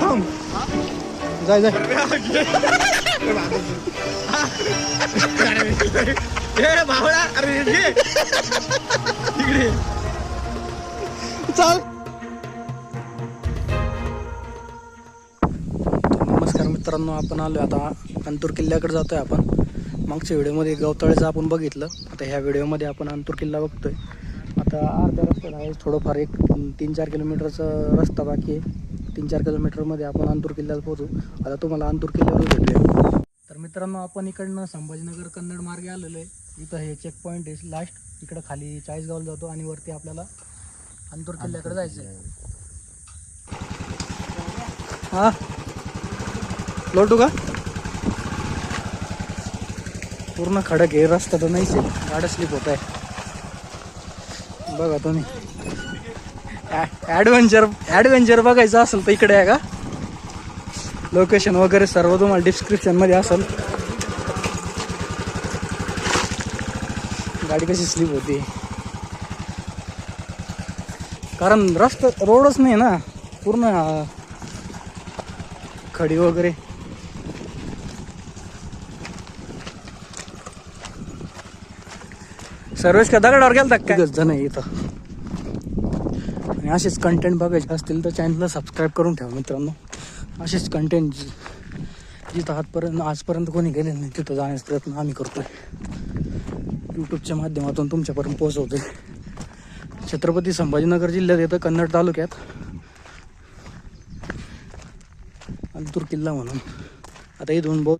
थांब जाय जाय अरे चाल नमस्कार मित्रांनो आपण आलो आता अंतूर किल्ल्याकडे जातोय आपण. मागच्या व्हिडिओमध्ये गवताळेचं आपण बघितलं. आता ह्या व्हिडिओमध्ये आपण अंतूर किल्ला बघतोय. आता अर्ध्या रस्त्यात आहे. थोडंफार एक तीन चार किलोमीटरचा रस्ता बाकी आहे. तीन चार किलोमीटरमध्ये आपण अंतूर किल्ल्याला पोहोचू. आता तुम्हाला अंतूर किल्ल्यावर भेटूया तर मित्रांनो आपण इकडनं संभाजीनगर कन्नड मार्गे आलेलो आहे. इथं हे चेक पॉईंट आहे. लास्ट इकडं खाली चाळीसगावला जातो आणि वरती आपल्याला अंतूर किल्ल्याकडे जायचं आहे हा? लोटू का? पूर्ण खडक आहे. रस्ता तर नाहीच आहे. गाड्या स्लिप होत आहे. बघा तुम्ही. ॲडव्हेंचर ॲडव्हेंचर बघायचं असेल तर इकडे आहे का? लोकेशन वगैरे सर्व तुम्हाला डिस्क्रिप्शनमध्ये असेल. गाडी कशी स्लिप होती? कारण रस्ता रोडच नाही ना. पूर्ण खडी वगैरे. सर्विस का दगडावर गेलता काय? जण आहे इथं. आणि असेच कंटेंट बघायचे असतील तर चॅनलला सबस्क्राईब करून ठेवा मित्रांनो. असेच कंटेंट जिथं आजपर्यंत आजपर्यंत कोणी गेले नाही तिथं जाण्याचा प्रयत्न आम्ही करतोय. यूट्यूबच्या माध्यमातून तुमच्यापर्यंत पोहोचवतोय. छत्रपती संभाजीनगर जिल्ह्यात येतं कन्नड तालुक्यात. अंतूर किल्ला म्हणून. आता इथून बहुत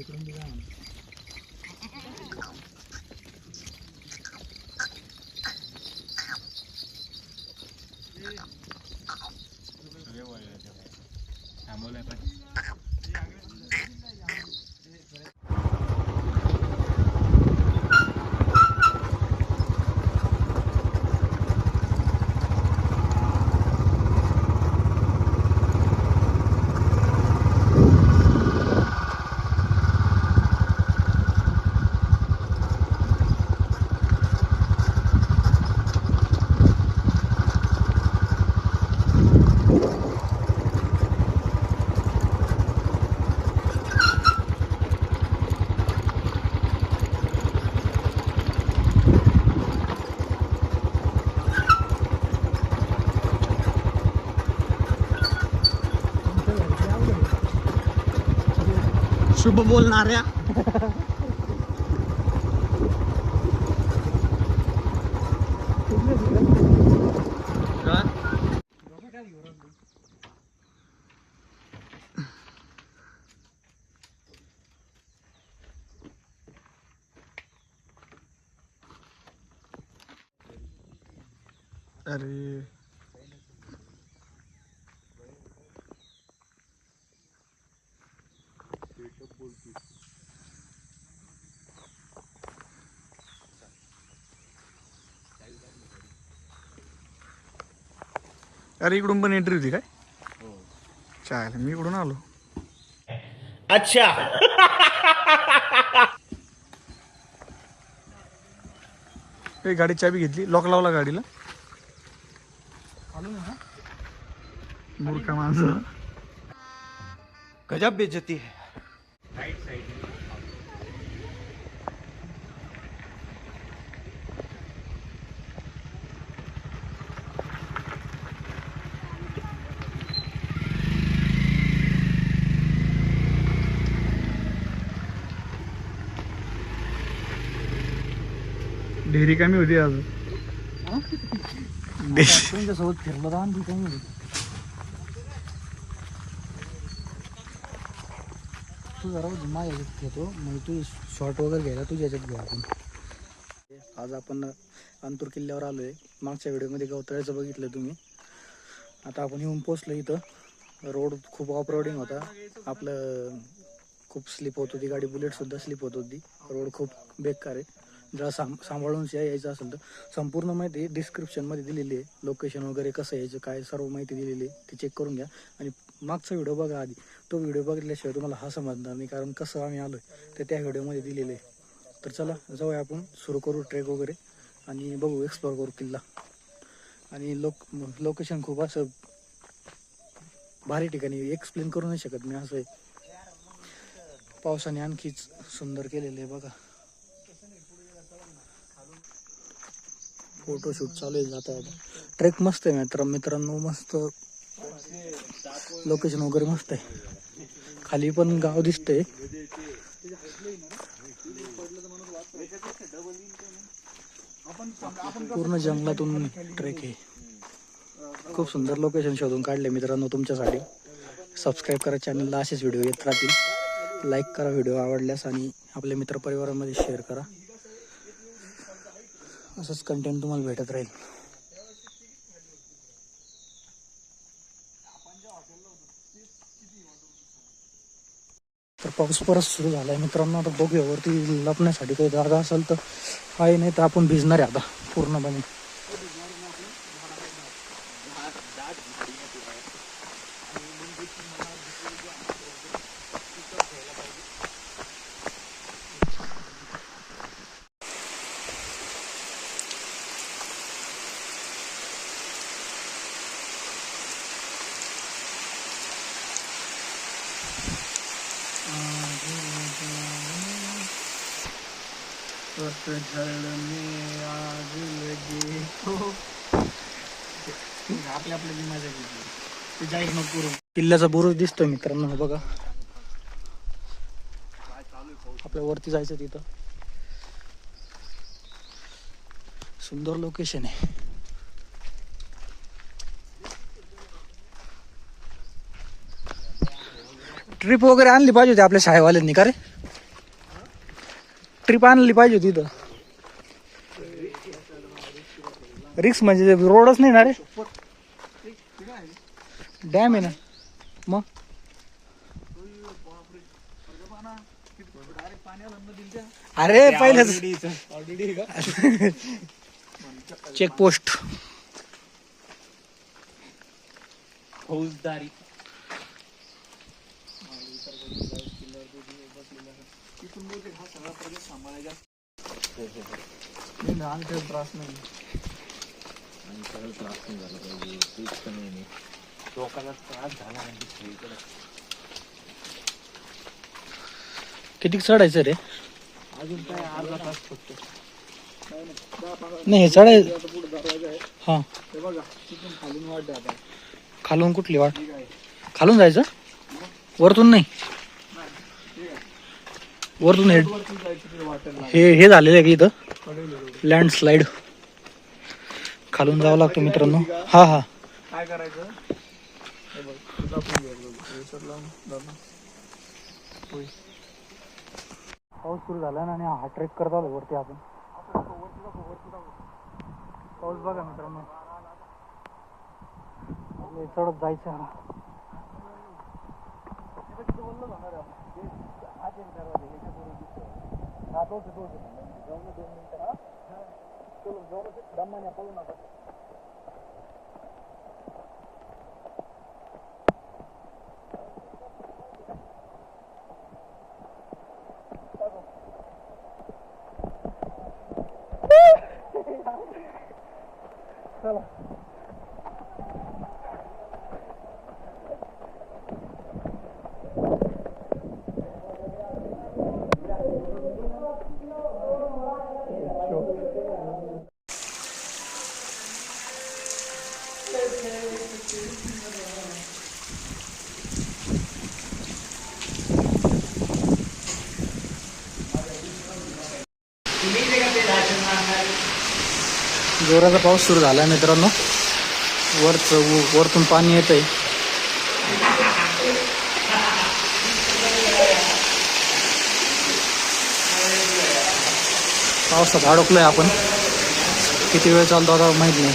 turun kamu lepas शुभ बोलणाऱ्या अरे अरे इकडून पण एंट्री होती काय? चालेल मी इकडून आलो. अच्छा. गाडी चाबी घेतली. लॉक लावला गाडीला. मूर्खा माणसं. गजब बेइज्जती है. ही कमी होती आज. तुमच्यासोबत फिरलो तर होती. तू जरा माझ्या ह्याच्यात घेतो. म्हणजे तू शॉर्ट वगैरे घ्यायला तुझ्या ह्याच्यात घेऊ आपण. आज आपण अंतूर किल्ल्यावर आलो आहे मागच्या व्हिडिओमध्ये गवताळ्याचं बघितलं तुम्ही. आता आपण येऊन पोचलो इथं. रोड खूप ऑफ रोडिंग होता. आपलं खूप स्लिप होत होती. गाडी बुलेटसुद्धा स्लिप होत होती. रोड खूप बेकार आहे. जरा सां सांभाळून या- यायचं असेल तर संपूर्ण माहिती डिस्क्रिप्शनमध्ये दिलेली आहे. लोकेशन वगैरे कसं यायचं काय सर्व माहिती दिलेली आहे. ती चेक करून घ्या. आणि मागचा व्हिडिओ बघा आधी. तो व्हिडिओ बघितल्याशिवाय तुम्हाला हा समजणार नाही. कारण कसं आम्ही आलो ते त्या व्हिडिओमध्ये दिलेलं आहे. तर चला जाऊया आपण. सुरू करू ट्रेक वगैरे. आणि बघू एक्सप्लोर करू किल्ला. आणि लोक लोकेशन खूप असं भारी ठिकाणी एक्सप्लेन करू नाही शकत मी असं आहे. पावसाने आणखीच सुंदर केलेलं आहे बघा. फोटोशूट चालू आहे जाता आता. ट्रेक मस्त आहे मित्र मित्रांनो मस्त. लोकेशन वगैरे मस्त आहे. खाली पण गाव दिसतंय. पूर्ण जंगलातून ट्रेक आहे. खूप सुंदर लोकेशन शोधून काढले मित्रांनो तुमच्यासाठी. सबस्क्राईब करा चॅनलला असेच व्हिडिओ येत राहतील. लाईक करा व्हिडिओ आवडल्यास आणि आपल्या मित्रपरिवारामध्ये शेअर करा. असंच कंटेंट तुम्हाला भेटत राहील. तर पाऊस परत सुरू झालाय. मित्रांनो आता बघूया वरती लपण्यासाठी काही जागा असेल तर आहे नाही तर आपण भिजणार आहे आता पूर्णपणे. आपल्या आपल्या जी मजा घेतली जाईल मग नको किल्ल्याचा बुरुज दिसतोय मित्रांनो बघा. आपल्या वरती जायचं तिथं. सुंदर लोकेशन आहे. ट्रिप वगैरे आणली पाहिजे होती आपल्या शाळेवाल्यांनी का रे? ट्रिप आणली पाहिजे होती इथं. रिक्स म्हणजे रोडच नाही ना रे. डॅम आहे ना. मग? अरे पहिलंच. चेक पोस्ट त्रास नाही लोकांना त्रास झाला म्हणजे सगळीकडे किती चढायचं रे? अजून काय अर्धा तास फक्त नाही चढाय हा. बघा तिथून खालून आता खालून कुठली वाट? खालून जायचं? वरतून नाही? वरून हेड जायचं हे हे झालेलं आहे की इथं? लँडस्लाईड खालून जावं लागतं मित्रांनो. हा हा. काय करायचं? पाऊस सुरू झाला ना आणि हा ट्रेक करत आलो वरती आपण. पाऊस बघा मित्रांनो. चढत जायचं आहे आता. हा, तोच आहे, तोच आहे. जाऊ ना दोन मिनिटं, हा? चलो, जाऊ ना, दमाने पळू नका. जोराचा पाऊस सुरू झाला आहे मित्रांनो वरच वरतून पाणी येत आहे पावसात अडकलो आहे आपण. किती वेळ चालतो आता माहीत नाही.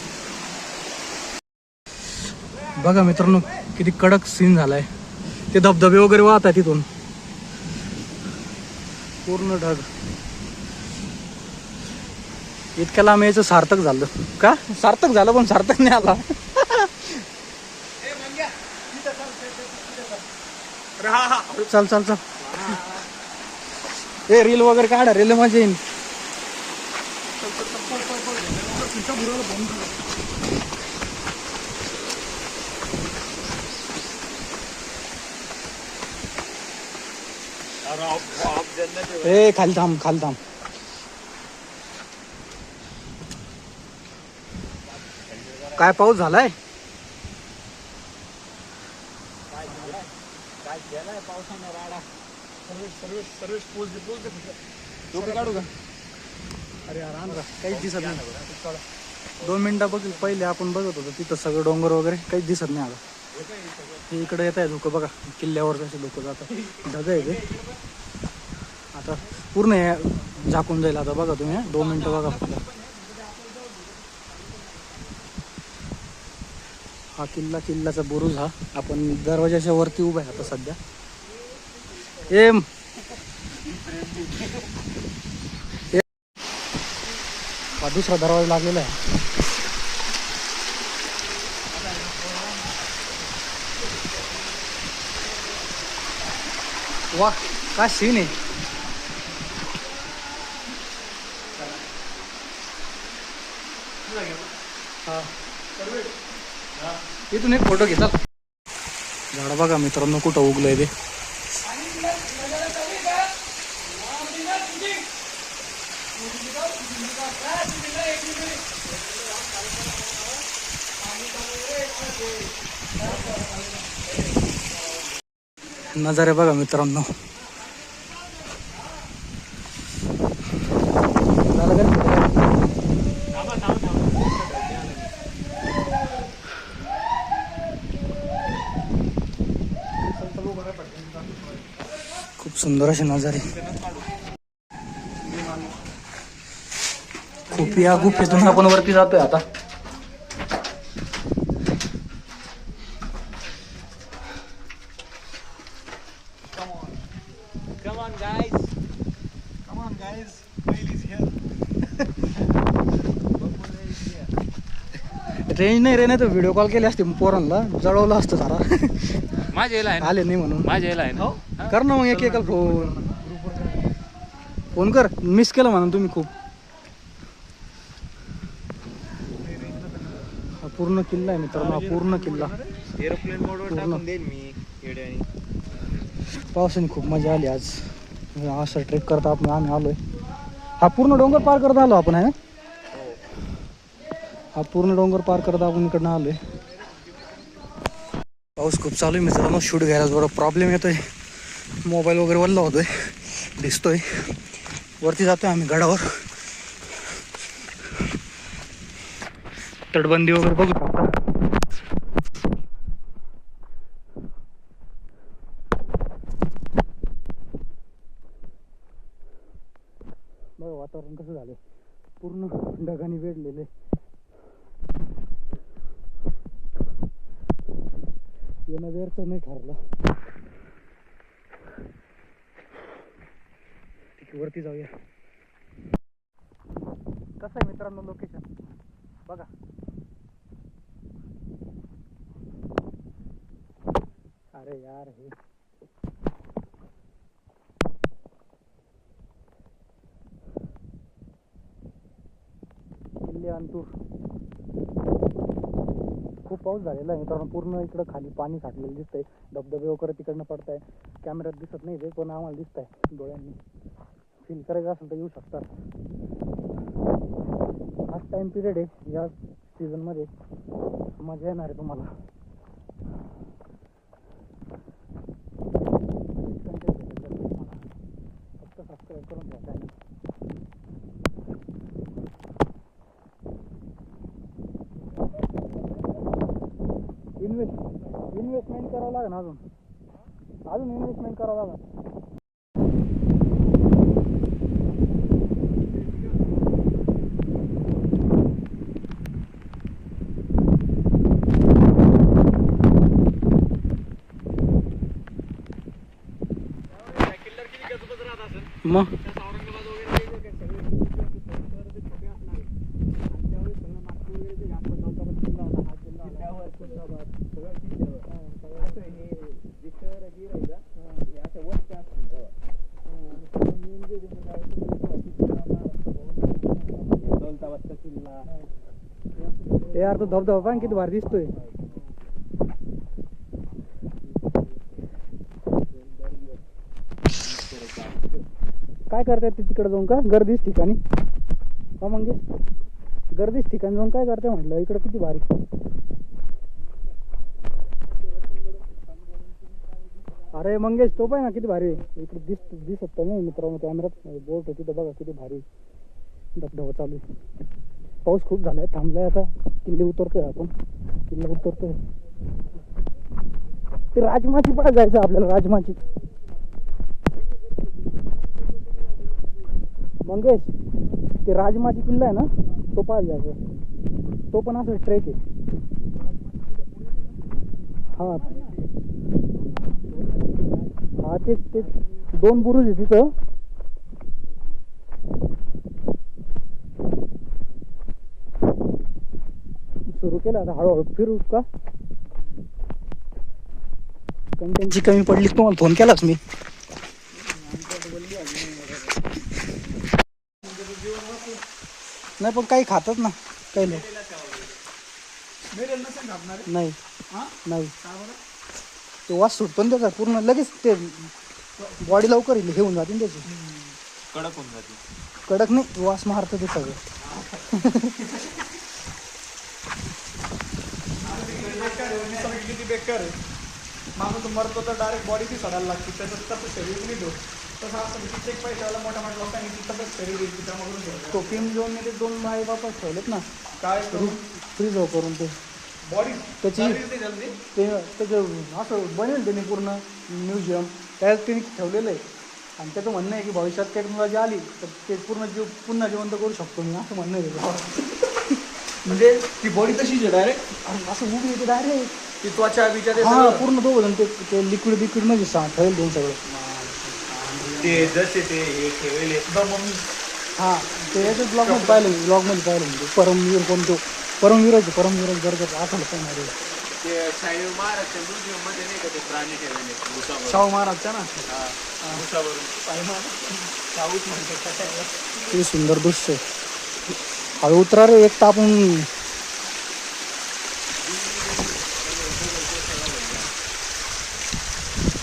बघा मित्रांनो किती कडक सीन झालाय. ते धबधबे वगैरे वाहत आहे तिथून पूर्ण ढग. इतक्या लांब यायचं सार्थक झालं. का? सार्थक झालं पण सार्थक नाही आला. चल चल चल. ए रील वगैरे काढा रील मजा येईल. ए खाली थांब खाली थांब. काय पाऊस झालाय. काहीच दिसत नाही. दोन मिनिटं बघ पहिले आपण बघत होतो तिथं सगळं डोंगर वगैरे काहीच दिसत नाही आता. इकडे येत आहे धुकं बघा किल्ल्यावर कसे लोक जातात. ढग आहे ते. आता पूर्ण हे झाकून जाईल आता बघा तुम्ही दोन मिनटं बघा फक्त. हा किल्ला किल्ल्याचा बुरुज हा. आपण दरवाजाच्या वरती उभा आहे आता सध्या. एम हा दुसरा दरवाजा लागलेला आहे. वा काय सीन आहे. इथून एक फोटो घेतात. झाड बघा मित्रांनो कुठं उगलंय ते. नजारे बघा मित्रांनो झालं का? खूप सुंदर असे नजारे. खूप या गुफेतून आपण वरती जातोय आता. रेंज नाही रे नाही तर व्हिडिओ कॉल केले असते पोरांना. जळवलं असतं सारा माझ्या याला आहे ना? आले नाही म्हणून. माझ्या आहे ना? कर ना मग एक एकाला फोन फोन कर. मिस केलं म्हणून तुम्ही खूप. हा पूर्ण किल्ला आहे मित्रांनो हा पूर्ण किल्ला. एरोप्लेन मोडवर. टाकून मी येड्याने पावसाने खूप मजा आली आज. असं ट्रेक करता आपण आम्ही आलोय. हा पूर्ण डोंगर पार करत आलो आपण आहे ना? हा पूर्ण डोंगर पार करत आपण इकडनं आलोय. पाऊस खूप चालू आहे मित्रांनो. शूट घ्यायला थोडा प्रॉब्लेम येतोय. मोबाईल वगैरे वल्ला होतोय. दिसतोय. वरती जातोय आम्ही गडावर. तटबंदी वगैरे बघू शकता. बघा वातावरण कसं झालं पूर्ण ढगाने वेढलेले येणं व्यर्थ नाही ठरलं. ठीक वरती जाऊया. कसं आहे मित्रांनो लोकेशन बघा. अरे यार हे. किल्ले अंतूर. खूप पाऊस झालेला आहे. मित्रांनो पूर्ण इकडं खाली पाणी साठलेलं दिसतंय. धबधबे वगैरे तिकडनं पडत आहे कॅमेऱ्यात दिसत नाही ते पण आम्हाला दिसत आहे डोळ्यांनी. फील करायचं असेल तर येऊ शकतात हाच टाइम पिरियड आहे या सीझनमध्ये मजा येणार आहे तुम्हाला content भेटेल तर तुम्हाला. फक्त सबस्क्राईब करून घ्या channel. इन्व्हेस्ट इन्व्हेस्टमेंट करावं लागेल अजून? अजून इन्व्हेस्टमेंट करावं लागेल. यार तो धबधबा पण किती भारी दिसतोय. काय करतात ते तिकडे जाऊन का? गर्दीच ठिकाणी. हा मंगेश? गर्दीच ठिकाणी जाऊन काय करते म्हटलं? इकडे किती भारी. अरे मंगेश तो पाय ना किती भारी. इकडे दिस दिसत नाही मित्रांनो कॅमेरात बोट होती तिथं बघा किती भारी धबधबा चालू आहे. पाऊस खूप झालाय थांबलाय आता किल्ले उतरतोय आपण किल्ला उतरतोय ते राजमाची पण जायचं आपल्याला राजमाची मंगेश ते राजमाची किल्ला आहे ना तो पाहायला जायचा तो पण असं ट्रेक आहे हा हा तेच तेच दोन बुरुज आहे तिथं सुरू केलं आता हळूहळू फिरू का? कंटेनची कमी पडली तुम्हाला फोन केलाच मी. नाही पण काही खातात ना काही नाही. नाही नाही. ते वास सुटतो ना त्याचा पूर्ण लगेच ते बॉडी लवकर हे होऊन जाते ना त्याची. कडक होऊन जाते. कडक नाही वास मारतं ते सगळं. किती बेकार आहे. माणूस मरतो तर डायरेक्ट बॉडी ती सडायला लागते त्याचं तसं शरीर निघतो तसं असं कित्येक पैशाला मोठ्या मोठ्या लोकांनी तिथं शरीर येईल त्यामधून ठेवलं तो पिम झोनमध्ये दोन माई बापा ठेवलेत ना. काय फ्रीज करून ते. बॉडी त्याची ते त्याचं असं बनेल त्याने पूर्ण म्युझियम. त्यात त्यांनी ठेवलेलं आहे. आणि त्याचं म्हणणं आहे की भविष्यात टेक्नॉलॉजी आली तर ते पूर्ण जीव पुन्हा जिवंत करू शकतो मी असं म्हणणं आहे. म्हणजे ती बॉडी तशीच आहे डायरेक्ट असं उभी येते डायरेक्ट ती त्वचा बिचा ते हा सगळं. पूर्ण दोघं जण ते ते लिक्विड बिक्विडमध्ये सा ठेवेल दोन सगळं. ते जसे ते हे ठेवले. मम्मी हा ते याच्याच ब्लॉगमध्ये पाहिलं ब्लॉगमध्ये पाहिलं म्हणजे परमवीर कोणतो परमवीराचे परमवीर जर जर आठवलं पण नाही रे. ते शाहू महाराजच्या म्युझियममध्ये नाही का ते प्राणी ठेवले भुसावर शाहू महाराजच्या ना? भुसावरून. शाहूच म्हणतात किती सुंदर दृश्य आहे. हळू उतरा रे एक तापून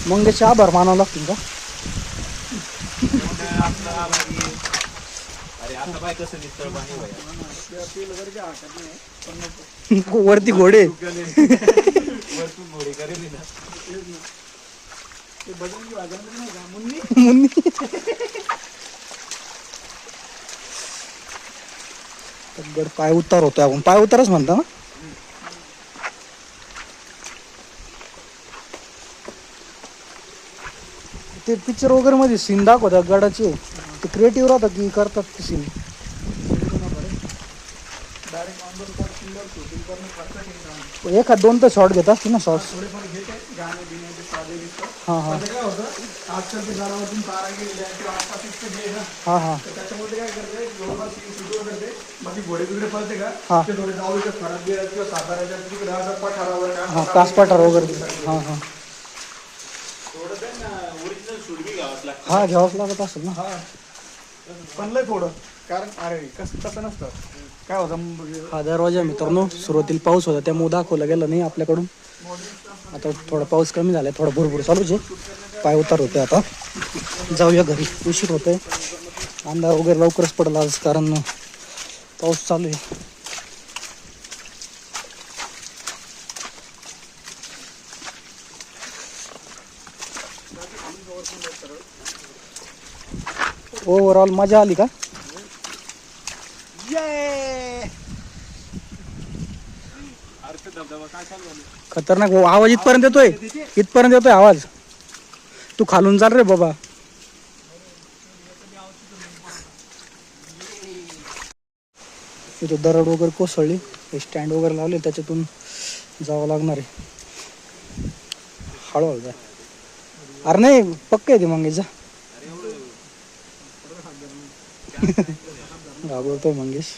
मग त्याचे आभार मानावं लागतील का? वरती घोडे. मुन्नी. गड पाय उतार होतोय आपण. पाय उतारच म्हणता ना? ते पिक्चर वगैरे मध्ये सीन दाखवतात गडाचे. ते क्रिएटिव्ह राहतात की करतात ते सीन डायरेक्ट एखाद दोन तर शॉर्ट घेत असतील ना शॉर्ट थोडेफार घेते गाणे बिणे ते साधे हां हां. काय होतं आजकाल ते तारा किंवा आसपास इतकं जे ना हां. हां त्याच्यामध्ये काय करते जवळपास करते बाकी घोडे बिगडे पळते का ते थोडे जाऊ किंवा तिकडे असं पठारावर हां वगैरे हां. हां थोडं त्यांना ओरिजिनल बी घ्यावंच लागतं घ्यावंच लागत असेल ना. हां. पण लय थोडं कारण अरे कसं तसं नसतं. काय होतं? हा दरवाजा मित्रांनो. सुरुवातील पाऊस होता त्यामुळे दाखवलं गेलं नाही आपल्याकडून. आता थोडा पाऊस कमी झालाय थोडा भरपूर चालूच आहे. पाय उतार होते आता. जाऊया घरी. उशीर होतोय. अंधार वगैरे लवकरच पडला आज कारण पाऊस चालू आहे. ओव्हरऑल मजा आली का? खतरनाक भाऊ आवाज इथपर्यंत येतोय? इथपर्यंत येतोय आवाज? तू खालून चाल रे बाबा. इथं दरड वगैरे कोसळली हे स्टँड वगैरे लावले त्याच्यातून जावं लागणार आहे. हळूहळू जा. अरे नाही पक्क आहे ते मंगेश जा. घाबरतोय मंगेश.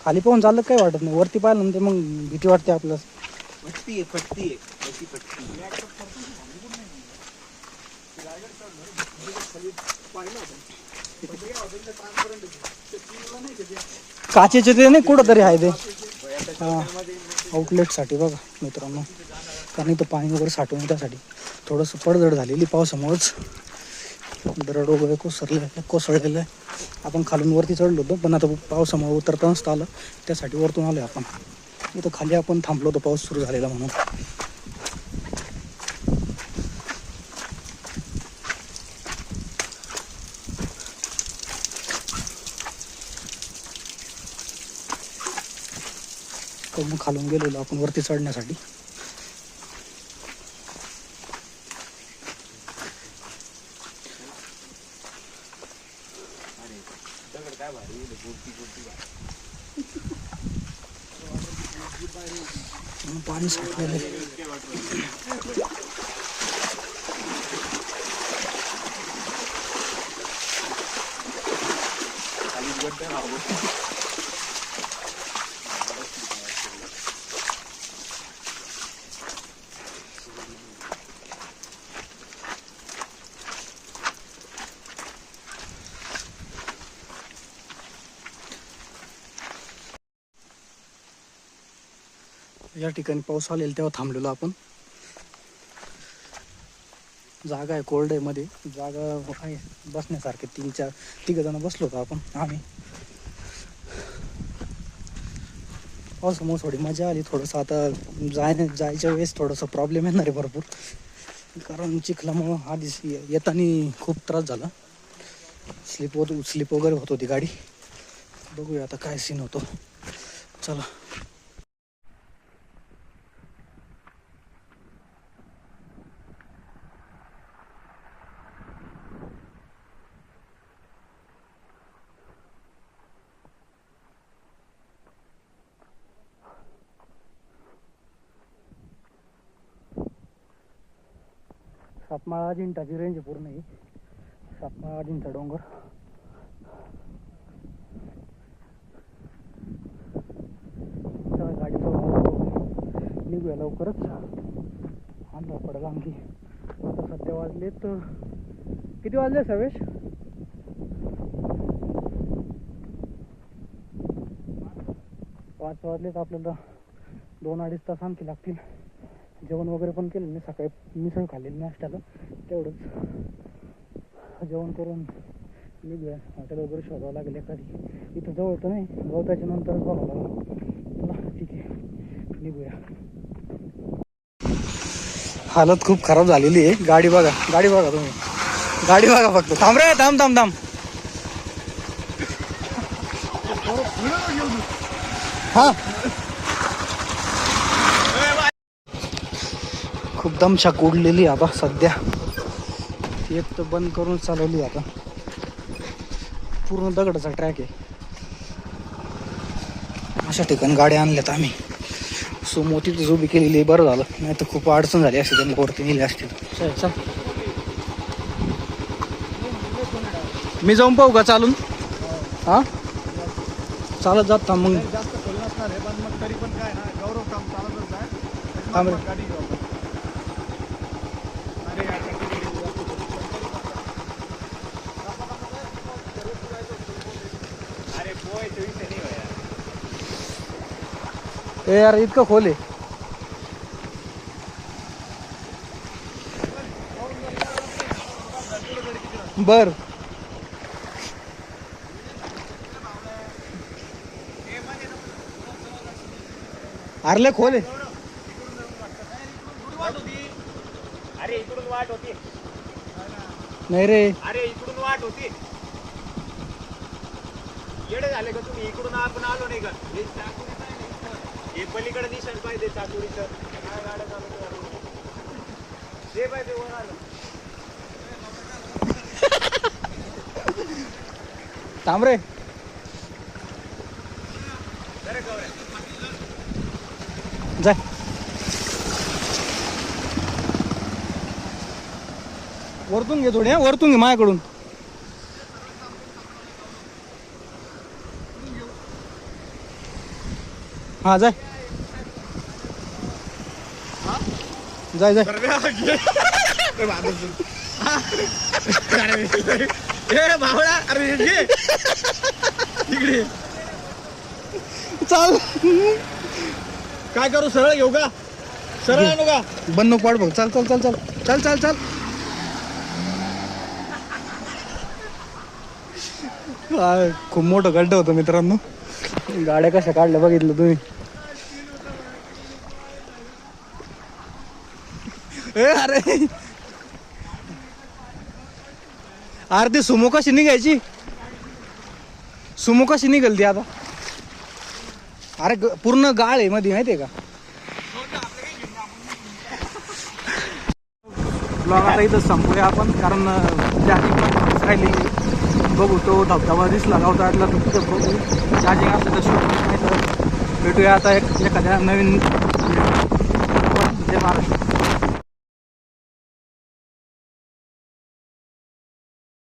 खाली पाहून चाललं काही वाटत नाही. वरती पाहिलं ते मग भीती वाटते आपल्याला. काचेचे ते नाही कुठं तरी आहे ते. हा आउटलेटसाठी बघा मित्रांनो. कारण इथं पाणी वगैरे साठवून त्यासाठी. थोडंसं पडझड झालेली पावसामुळेच. दरड वगैरे कोसरले कोसळलेलं आहे आपण खालून वरती चढलो होतो पण आता पावसामुळे उतरता आलं. त्यासाठी वरतून आलो आपण. इथं खाली आपण थांबलो होतो पाऊस सुरू झालेला म्हणून. मग खालून गेलेलो आपण वरती चढण्यासाठी. पाणी साठलेलं आहे. या ठिकाणी पाऊस आलेला तेव्हा थांबलेलो आपण. जागा आहे कोल्ड आहे मध्ये. जागा आहे बसण्यासारखे. तीन चार तिघ जण बसलो होतो आपण आम्ही. पावसामुळे थोडी मजा आली थोडंसं आता जाय जायच्या वेळेस थोडंसं प्रॉब्लेम येणार आहे भरपूर. कारण चिखलामुळं आधीच येताना खूप त्रास झाला. स्लिप होत स्लिप वगैरे होत होती गाडी. बघूया आता काय सीन होतो. चला. सातमाळा अजिंठाची रेंज पूर्ण आहे सातमाळा अजिंठा डोंगर. चला गाडीचा निघूया लवकरच. अंधार पडला आणखी आता सध्या वाजलेत किती वाजले सवेश? पाच वाजलेत आपल्याला. दोन अडीच तास आणखी लागतील. जेवण वगैरे पण केलं नाही सकाळी मिसळ खाल्लेली नाश्त्याला. तेवढंच. जेवण करून निघूया. हॉटेल वगैरे शोधावं लागेल एखादी. इथं जवळ तर नाही गवताच्या नंतरच बघावं लागलं. चला ठीक आहे. निघूया. हालत खूप खराब झालेली आहे. गाडी बघा गाडी बघा तुम्ही. गाडी बघा फक्त. थांब रे थांब थांब थांब. हां. दमछाक उडलेली आता सध्या. एक तर बंद करून चालवली आता. पूर्ण दगडाचा ट्रॅक आहे. अशा ठिकाणी गाड्या आणल्यात आम्ही. सुमो तिथेच उभी केलेली आहे, बरं झालं. नाही तर खूप अडचण झाली असते त्यांनी वरती नेली असते चल चल. मी जाऊन पाहू का चालून? हा? चालत जात मग जास्त खोल नसणार आहे पण मग तरी पण काय ना गौरव काम चालतच आहे थांब रे. गाडी घेऊ आपण. अरे यार, गाडी घेऊ. ए यार इतकं खोल आहे. बर. आरले खोल आहे. अरे इकडून वाट होती. नाही रे. अरे इकडून वाट होती. येडे झाले का तुम्ही? इकडून आपण आलो नाही का? हे पलीकडे दिसायला पाहिजे चाकुरीचं. काय गाड्या चालू? ते पाहिजे वर आलं. थांब रे. जाय. वरतून घे थोडी हा वरतून घे माझ्याकडून. हा जाय. जाय जाय. ए भावळा अरे इकडे चाल. काय करू सरळ घेऊ का? सरळ आणू का? बंद पाड बघ. चाल चाल चाल चाल. चाल चाल चाल. खूप मोठं गड्ड होतं मित्रांनो. गाड्या कशा काढल्या बघितलं तुम्ही? ए अरे. अरे ती सुमो कशी निघायची? सुमो कशी निघाल ती आता? अरे पूर्ण गाळ आहे मध्ये माहितीये का? ब्लॉग आता इथं संपूया आपण कारण चार्जिंग राहिली. बघू तो धबधबा दिसला गावतातला तर तिथं बघू. चार्जिंग असलं तर शूट नाही तर भेटूया आता एक एखाद्या नवीन जय महाराष्ट्र